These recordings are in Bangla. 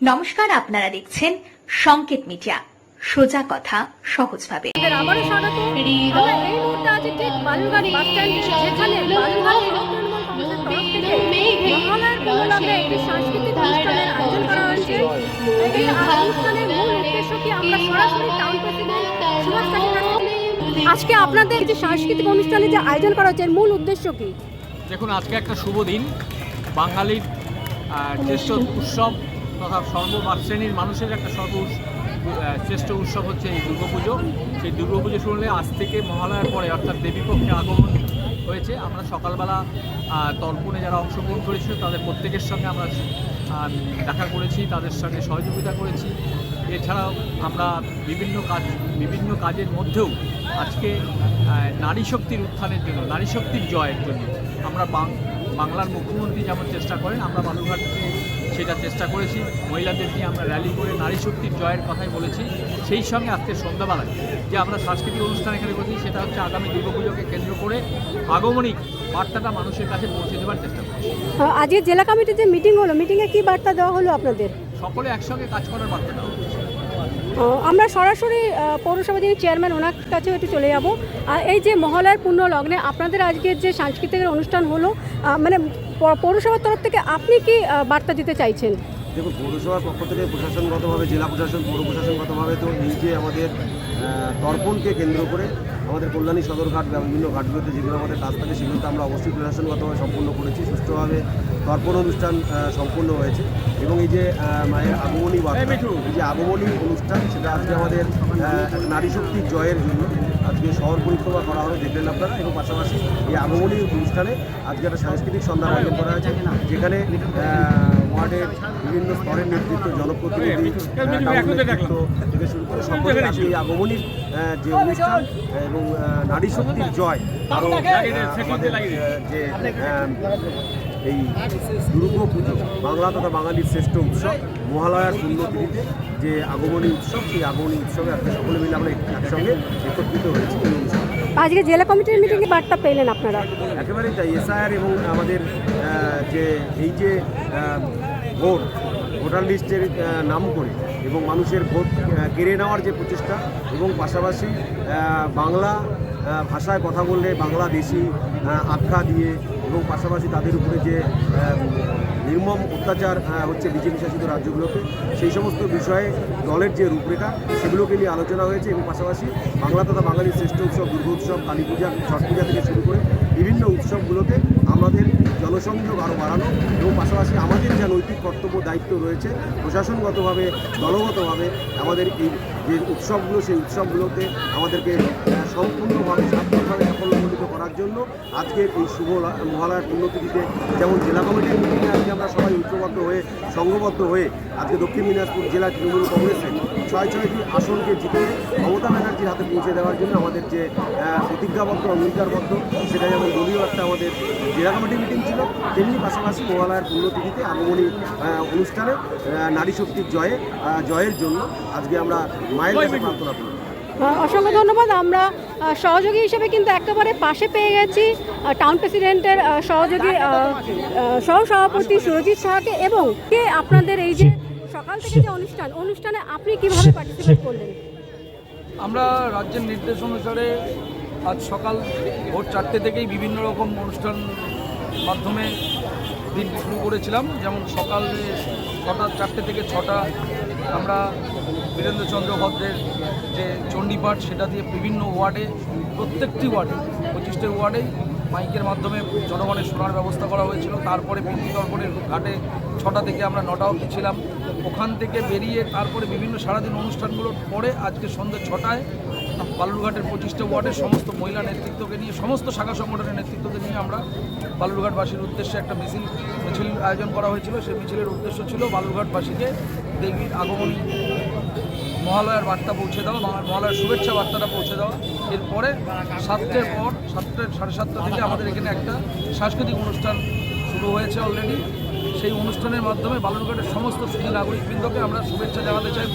নমস্কার আপনারা দেখছেন সংকেত মিডিয়া। সোজা কথা সহজভাবে। আপনাদের আবারও স্বাগত। এই মুহূর্তে আছি ঠিক বালুরঘাট বাস স্ট্যান্ড যেখানে বালুরঘাট ব্লক তৃণমূল কংগ্রেসের তরফ থেকে মহালয়ার উপলক্ষে একটি সাংস্কৃতিক অনুষ্ঠানের আয়োজন করা হয়েছে এই অনুষ্ঠানের মূল উদ্দেশ্য কি আমরা সরাসরি টাউন প্রেসিডেন্ট সুভাষ তাকের কাছ থেকে- আজকে আপনাদের যে সাংস্কৃতিক অনুষ্ঠানে যে আয়োজন করা হচ্ছে এর মূল উদ্দেশ্য কি? দেখুন আজকে একটা শুভ দিন। বাঙালির শ্রেষ্ঠ উৎসব তথা সর্বশ্রেণীর মানুষের একটা সর্ব শ্রেষ্ঠ উৎসব হচ্ছে এই দুর্গাপুজো। সেই দুর্গাপুজো শুনলে আজ থেকে মহালয়ার পরে অর্থাৎ দেবীপক্ষে আগমন হয়েছে। আমরা সকালবেলা তর্পণে যারা অংশগ্রহণ করেছিল, তাদের প্রত্যেকের সঙ্গে আমরা দেখা করেছি, তাদের সঙ্গে সহযোগিতা করেছি। এছাড়াও আমরা বিভিন্ন কাজ, বিভিন্ন কাজের মধ্যেও আজকে নারী শক্তির উত্থানের জন্য, নারী শক্তির জয়ের জন্য আমরা বাংলার মুখ্যমন্ত্রী যেমন চেষ্টা করেন, আমরা বালুরঘাটে সেটা চেষ্টা করেছি। মহিলাদের নিয়ে আমরা র্যালি করে নারী শক্তির জয়ের কথাই বলেছি। সেই সঙ্গে আজকে সন্ধ্যাবেলায় যে আমরা সাংস্কৃতিক অনুষ্ঠান এখানে করেছি সেটা হচ্ছে আগামী দুর্গাপুজোকে কেন্দ্র করে আগমনিক বার্তাটা মানুষের কাছে পৌঁছে দেওয়ার চেষ্টা করছি। আজকে জেলা কমিটির যে মিটিং হলো মিটিংয়ে কি বার্তা দেওয়া হলো আপনাদের? সকলে একসঙ্গে কাজ করার বার্তা দেওয়া আমরা সরাসরি পৌরসভা যিনি চেয়ারম্যান ওনার কাছেও একটু চলে যাব। আর এই যে মহালয়ার পূর্ণ লগ্নে আপনাদের আজকের যে সাংস্কৃতিক অনুষ্ঠান হলো মানে পৌরসভার তরফ থেকে আপনি কি বার্তা দিতে চাইছেন? দেখুন, পৌরসভার পক্ষ থেকে প্রশাসনগতভাবে, জেলা প্রশাসন, পৌর প্রশাসনগতভাবে তো এই যে আমাদের তর্পণকে কেন্দ্র করে আমাদের কল্যাণী সদরঘাট বা বিভিন্ন ঘাটগুলোতে যেগুলো আমাদের কাজ থাকে, সেগুলোতে আমরা অবশ্যই প্রশাসনগতভাবে সম্পূর্ণ করেছি। সুষ্ঠুভাবে তর্পণ অনুষ্ঠান সম্পূর্ণ হয়েছে। এবং এই যে মায়ের আগমনী বার্তা, এই যে আগমনী অনুষ্ঠান, সেটা আজকে আমাদের নারী শক্তির জয়ের জন্য আজকে শহর পরিক্রমা করা হবে দেখলেন আপনারা এবং পাশাপাশি এই আগমনী অনুষ্ঠানে আজকে একটা সাংস্কৃতিক সন্ধ্যা আয়োজন করা হয়েছে যেখানে ওয়ার্ডের বিভিন্ন স্তরের নেতৃত্ব জনপ্রতিনিধি নেতৃত্ব থেকে শুরু করে সকলে আজকে এই আগমনীর যে অনুষ্ঠান এবং নারী শক্তির জয় আরও আমাদের যে এই দুর্গা পুজো বাংলা তথা বাঙালির শ্রেষ্ঠ উৎসব মহালয়ার পুণ্যতিথিতে যে আগমনী উৎসব সেই আগমনী উৎসবে আজকে সকলে মিলে আমরা একসঙ্গে একত্রিত হয়েছি এই অনুষ্ঠানে আজকে জেলা কমিটির মিটিংয়ে বার্তা পেলেন আপনারা? একেবারেই তাই এসআইআর এবং আমাদের যে এই যে ভোট ভোটার লিস্টের নাম করে এবং মানুষের ভোট কেড়ে নেওয়ার যে প্রচেষ্টা এবং পাশাপাশি বাংলা ভাষায় কথা বললে বাংলাদেশি আখ্যা দিয়ে এবং পাশাপাশি তাদের উপরে যে নির্মম অত্যাচার হচ্ছে বিজেপি শাসিত রাজ্যগুলোতে, সেই সমস্ত বিষয়ে দলের যে রূপরেখা, সেগুলোকে নিয়ে আলোচনা হয়েছে এবং পাশাপাশি বাংলা তথা বাঙালির শ্রেষ্ঠ উৎসব দুর্গা উৎসব, কালী পূজা ছট পূজা থেকে শুরু করে বিভিন্ন উৎসবগুলোতে আমাদের জনসংযোগ আরও বাড়ানো এবং পাশাপাশি আমাদের যা নৈতিক কর্তব্য, দায়িত্ব রয়েছে, প্রশাসনগতভাবে, দলগতভাবে আমাদের এই যে উৎসবগুলো সেই উৎসবগুলোতে আমাদেরকে সম্পূর্ণভাবে সার্থকভাবে সাফল্যমণ্ডিত করার জন্য আজকের এই শুভ মহালয়ার পুণ্যতিথিতে যেমন জেলা কমিটির মিটিংয়ে আজকে আমরা সবাই ঐক্যবদ্ধ হয়ে, সংঘবদ্ধ হয়ে আজকে দক্ষিণ দিনাজপুর জেলা তৃণমূল কংগ্রেসের ছয় ছয়টি আসনকে জিতে মমতা ব্যানার্জির হাতে পৌঁছে দেওয়ার জন্য আমাদের যে প্রতিজ্ঞাবদ্ধ, অঙ্গীকারবদ্ধ সেটা যেমন দলীয় একটা আমাদের জেলা কমিটি মিটিং ছিল, তেমনি পাশাপাশি মহালয়ার পুণ্যতিথিতে আগমনী অনুষ্ঠানে নারী শক্তির জয়ে জয়ের জন্য আজকে আমরা মায়ের প্রার্থনা করি। অসংখ্য ধন্যবাদ। আমরা সহযোগী হিসেবে কিন্তু একেবারে পাশে পেয়ে গেছি টাউন প্রেসিডেন্টের সহযোগী সহ সভাপতি সুরজিৎ সাহাকে এবং কে আপনাদের এই যে সকাল থেকে যে অনুষ্ঠান অনুষ্ঠানে আপনি কীভাবে পার্টিসিপেট করলেন? আমরা রাজ্যের নির্দেশ অনুসারে আজ সকাল ভোর চারটে থেকেই বিভিন্ন রকম অনুষ্ঠান মাধ্যমে দিন শুরু করেছিলাম। যেমন সকাল ছটা, চারটে থেকে ছটা আমরা বীরেন্দ্রচন্দ্র ভদ্রের যে চণ্ডীপাঠ, সেটা দিয়ে বিভিন্ন ওয়ার্ডে, প্রত্যেকটি ওয়ার্ডে, পঁচিশটি ওয়ার্ডে মাইকের মাধ্যমে জনগণের শোনার ব্যবস্থা করা হয়েছিল। তারপরে পিন্ডি তর্পণের ঘাটে ছটা থেকে আমরা নটা অবধি ছিলাম। ওখান থেকে বেরিয়ে তারপরে বিভিন্ন সারাদিন অনুষ্ঠানগুলোর পরে আজকে সন্ধ্যে ছটায় বালুরঘাটের পঁচিশটা ওয়ার্ডের সমস্ত মহিলা নেতৃত্বকে নিয়ে, সমস্ত শাখা সংগঠনের নেতৃত্বকে নিয়ে আমরা বালুরঘাটবাসীর উদ্দেশ্যে একটা মিছিল মিছিল আয়োজন করা হয়েছিল। সেই মিছিলের উদ্দেশ্য ছিল বালুরঘাটবাসীকে দেবীর আগমন মহালয়ার বার্তা পৌঁছে দেওয়া, মহা- মহালয়ার শুভেচ্ছা বার্তাটা পৌঁছে দেওয়া। এরপরে সাতটার পর সাতটা সাড়ে সাতটা থেকে আমাদের এখানে একটা সাংস্কৃতিক অনুষ্ঠান শুরু হয়েছে অলরেডি সেই অনুষ্ঠানের মাধ্যমে বালুরঘাটের সমস্ত নাগরিকবৃন্দকে আমরা শুভেচ্ছা জানাতে চাই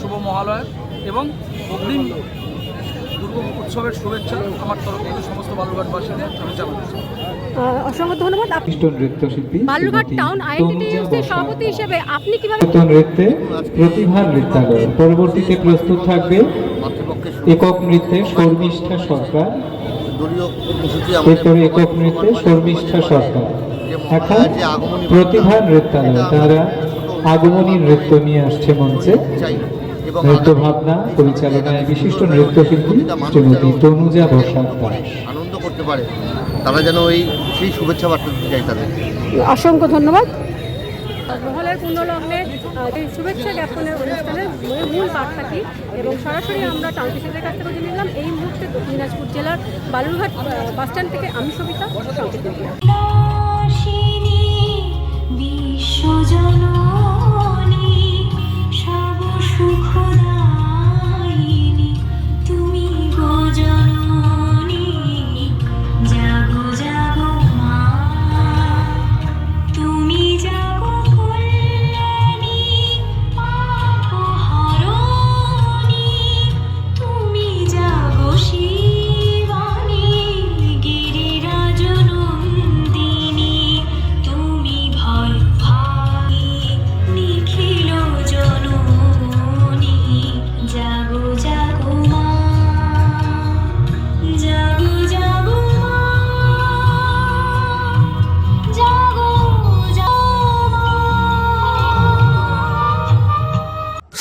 শুভ মহালয়ার এবং অগ্রিম উৎসবের শুভেচ্ছা আমার তরফ থেকে সমস্ত বালুরঘাটবাসীদের আমি জানাচ্ছি আহ, অসংখ্য ধন্যবাদ। নৃত্যশিল্পী বালুরঘাট টাউন সভাপতি হিসেবে আপনি কীভাবে নৃত্য নৃত্যে প্রতিভা নৃত্যালয়। পরবর্তীতে প্রস্তুত থাকবে একক নৃত্যে শর্মিষ্ঠা সরকার এরপরে একক নৃত্যে শর্মিষ্ঠা সরকার। এখন প্রতিভা নৃত্যালয় তারা আগমনী নৃত্য নিয়ে আসছে মঞ্চে। চাই নৃত্য ভাবনা পরিচালনায় বিশিষ্ট নৃত্যশিল্পী শ্রীমতী তনুজা বসাক আনন্দ করতে পারে। তারা যেন এই সেই শুভেচ্ছা বার্তা দিতে চাই তাদের। অসংখ্য ধন্যবাদ। মহলের পূর্ণলগ্নে এই শুভেচ্ছা জ্ঞাপনের অনুষ্ঠানের মূল- বার্তা কি এবং সরাসরি আমরা টাউন প্রেসিডেন্টের কাছ থেকে জেনে নিলাম এই মুহূর্তে দক্ষিণ দিনাজপুর জেলার বালুরঘাট বাসস্ট্যান্ড থেকে আমি সবিতা সংকেত